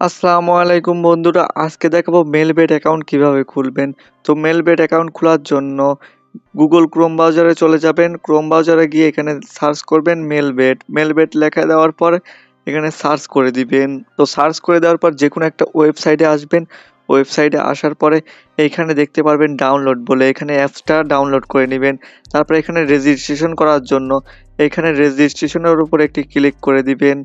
আসসালামু আলাইকুম বন্ধুরা, আজকে দেখাবো মেলবেট অ্যাকাউন্ট কীভাবে খুলবেন। তো মেলবেট অ্যাকাউন্ট খোলার জন্য গুগল ক্রোম ব্রাউজারে চলে যাবেন। ক্রোম ব্রাউজারে গিয়ে এখানে সার্চ করবেন মেলবেট মেলবেট লেখা দেওয়ার পর এখানে সার্চ করে দিবেন। তো সার্চ করে দেওয়ার পর যে কোনো একটা ওয়েবসাইটে আসবেন। ওয়েবসাইটে আসার পরে এইখানে দেখতে পারবেন ডাউনলোড বলে। এখানে অ্যাপসটা ডাউনলোড করে নেবেন। তারপরে এখানে রেজিস্ট্রেশন করার জন্য এখানে রেজিস্ট্রেশনের উপর একটি ক্লিক করে দিবেন।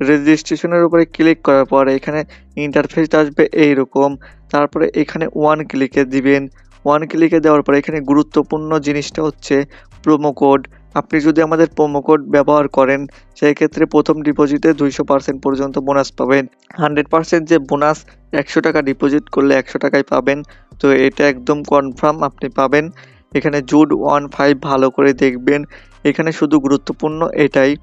রেজিস্ট্রেশনের উপরে ক্লিক করার পর এখানে ইন্টারফেস আসবে এইরকম। তারপরে এখানে ওয়ান ক্লিকে দিবেন। ওয়ান ক্লিকে দেওয়ার পরে এখানে গুরুত্বপূর্ণ জিনিসটা হচ্ছে প্রোমো কোড আপনি যদি আমাদের প্রোমো কোড ব্যবহার করেন সেই ক্ষেত্রে প্রথম ডিপোজিটে দুইশো পার্সেন্ট পর্যন্ত বোনাস পাবেন। হান্ড্রেড পার্সেন্ট যে বোনাস একশো টাকা ডিপোজিট করলে একশো টাকায় পাবেন। তো এটা একদম কনফার্ম আপনি পাবেন। এখানে জুড ওয়ান ফাইভ ভালো করে দেখবেন। এখানে শুধু গুরুত্বপূর্ণ এটাই।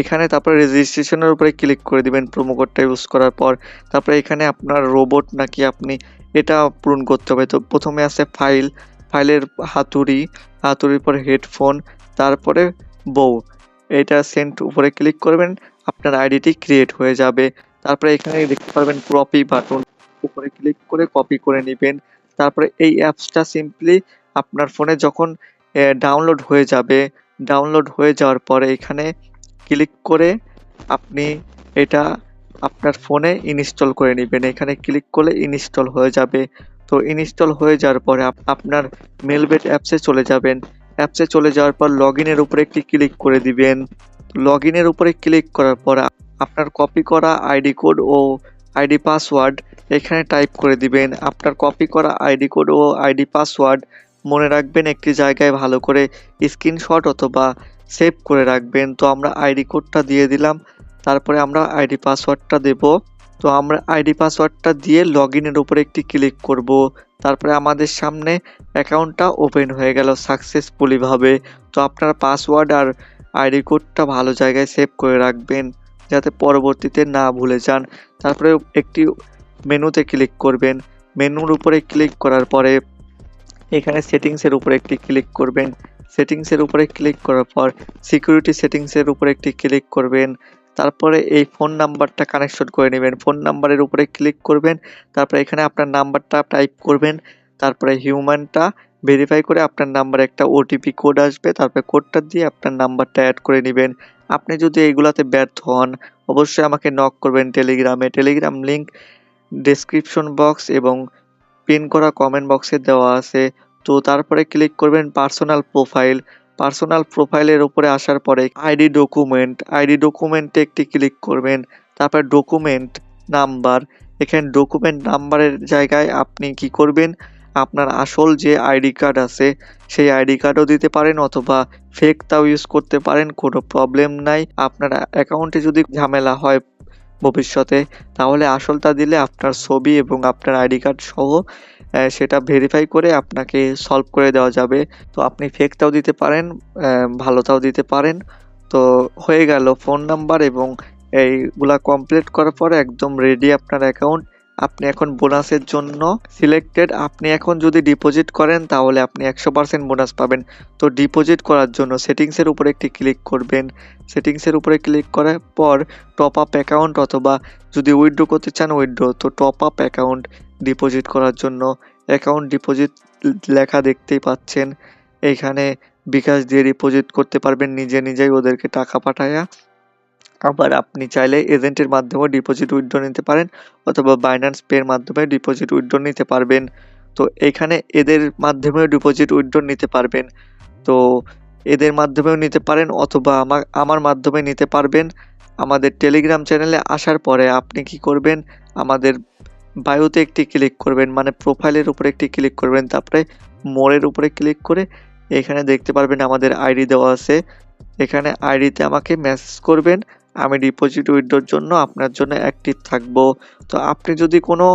এখানে তারপরে রেজিস্ট্রেশনের উপরে ক্লিক করে দিবেন প্রোমো কোডটা ইউজ করার পর। তারপরে এখানে আপনার রোবট নাকি আপনি এটা পূরণ করতে হবে। তো প্রথমে আছে ফাইল ফাইলের হাতুড়ি, হাতুড়ির পর হেডফোন তারপরে বউ। এটা সেন্ট উপরে ক্লিক করবেন, আপনার আইডিটি ক্রিয়েট হয়ে যাবে। তারপরে এখানে দেখতে পারবেন কপি বাটন উপরে ক্লিক করে কপি করে নেবেন। তারপরে এই অ্যাপসটা সিম্পলি আপনার ফোনে যখন ডাউনলোড হয়ে যাবে ডাউনলোড হয়ে যাওয়ার পরে এখানে ক্লিক করে আপনি এটা আপনার ফোনে ইনস্টল করে নেবেন। এখানে ক্লিক করলে ইনস্টল হয়ে যাবে। তো ইনস্টল হয়ে যাওয়ার পরে আপনার মেলবেট অ্যাপসে চলে যাবেন। অ্যাপসে চলে যাওয়ার পর লগ ইনের উপরে একটি ক্লিক করে দিবেন। লগ ইনের উপরে ক্লিক করার পর আপনার কপি করা আইডি কোড ও আইডি পাসওয়ার্ড এখানে টাইপ করে দিবেন। আপনার কপি করা আইডি কোড ও আইডি পাসওয়ার্ড মনে রাখবেন একটি জায়গায় ভালো করে স্ক্রিনশট অথবা সেভ করে রাখবেন। তো আমরা আইডি কোডটা দিয়ে দিলাম। তারপরে আমরা আইডি পাসওয়ার্ডটা দেব। তো আমরা আইডি পাসওয়ার্ডটা দিয়ে লগ ইনের উপরে একটি ক্লিক করব। তারপরে আমাদের সামনে অ্যাকাউন্টটা ওপেন হয়ে গেল সাকসেসফুলিভাবে তো আপনার পাসওয়ার্ড আর আইডি কোডটা ভালো জায়গায় সেভ করে রাখবেন, যাতে পরবর্তীতে না ভুলে যান। তারপরে একটি মেনুতে ক্লিক করবেন। মেনুর উপরে ক্লিক করার পরে এখানে সেটিংসের উপরে একটি ক্লিক করবেন। সেটিংসের উপরে ক্লিক করার পর সিকিউরিটি সেটিংসের উপরে একটি ক্লিক করবেন। তারপরে এই ফোন নাম্বারটা কানেকশন করে নেবেন। ফোন নাম্বারের উপরে ক্লিক করবেন। তারপরে এখানে আপনার নাম্বারটা টাইপ করবেন। তারপরে হিউম্যানটা ভেরিফাই করে আপনার নাম্বারে একটা ওটিপি কোড আসবে। তারপরে কোডটা দিয়ে আপনার নাম্বারটা অ্যাড করে নেবেন। আপনি যদি এইগুলাতে ব্যর্থ হন, অবশ্যই আমাকে নক করবেন টেলিগ্রামে। টেলিগ্রাম লিঙ্ক ডেসক্রিপশন বক্স এবং পিন করা কমেন্ট বক্সে দেওয়া আছে। তো তারপরে ক্লিক করবেন পার্সোনাল প্রোফাইল পার্সোনাল প্রোফাইলের উপরে আসার পরে আইডি ডকুমেন্ট আইডি ডকুমেন্টে একটি ক্লিক করবেন। তারপর ডকুমেন্ট নাম্বার এখানে ডকুমেন্ট নাম্বারের জায়গায় আপনি কি করবেন? আপনার আসল যে আইডি কার্ড আছে, সেই আইডি কার্ডও দিতে পারেন অথবা ফেক তাও ইউজ করতে পারেন, কোনো প্রবলেম নাই। আপনার অ্যাকাউন্টে যদি ঝামেলা হয় ভবিষ্যতে, তাহলে আসলটা দিলে আপনার ছবি এবং আপনার আইডি কার্ড সহ সেটা ভেরিফাই করে আপনাকে সলভ করে দেওয়া যাবে। তো আপনি ফেকটাও দিতে পারেন ভালোটাও দিতে পারেন। তো হয়ে গেল ফোন নাম্বার এবং এইগুলা কমপ্লিট করার পরে একদম রেডি আপনার অ্যাকাউন্ট আপনি এখন বোনাসের জন্য সিলেক্টেড আপনি এখন যদি ডিপোজিট করেন তাহলে আপনি একশো পার্সেন্ট বোনাস পাবেন। তো ডিপোজিট করার জন্য সেটিংসের উপরে একটি ক্লিক করবেন। সেটিংসের উপরে ক্লিক করার পর টপ আপ অ্যাকাউন্ট অথবা যদি উইথড্র করতে চান উইথড্র তো টপ আপ অ্যাকাউন্ট ডিপোজিট করার জন্য অ্যাকাউন্ট ডিপোজিট লেখা দেখতেই পাচ্ছেন। এইখানে বিকাশ দিয়ে ডিপোজিট করতে পারবেন নিজে নিজেই ওদেরকে টাকা পাঠায়া। আবার আপনি চাইলে এজেন্টের মাধ্যমেও ডিপোজিট উইথড্র নিতে পারেন অথবা বাইন্যান্স পের মাধ্যমে ডিপোজিট উইথড্র নিতে পারবেন। তো এখানে এদের মাধ্যমেও ডিপোজিট উইথড্র নিতে পারবেন। তো এদের মাধ্যমেও নিতে পারেন অথবা আমার আমার মাধ্যমে নিতে পারবেন। আমাদের টেলিগ্রাম চ্যানেলে আসার পরে আপনি কি করবেন? আমাদের বায়োতে একটি ক্লিক করবেন মানে প্রোফাইলের উপরে একটি ক্লিক করবেন, তারপরে মোড়ের উপরে ক্লিক করে এখানে দেখতে পারবেন আমাদের আইডি দেওয়া আছে। এখানে আইডিতে আমাকে মেসেজ করবেন, আমি ডিপোজিট উইথড্রোর জন্য আপনার জন্য অ্যাক্টিভ থাকব। তো আপনি যদি কোনো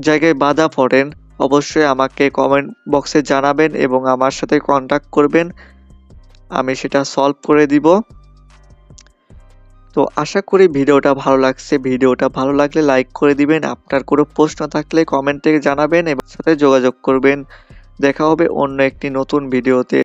জায়গায় বাধা পড়েন, অবশ্যই আমাকে কমেন্ট বক্সে জানাবেন এবং আমার সাথে কন্ট্যাক্ট করবেন। আমি সেটা সলভ করে দিব। তো আশা করি ভিডিওটা ভালো লাগছে। ভিডিওটা ভালো লাগলে লাইক করে দিবেন। আপনার কোনো প্রশ্ন থাকলে কমেন্টে জানাবেন এবং সাথে যোগাযোগ করবেন। দেখা হবে অন্য একটি নতুন ভিডিওতে।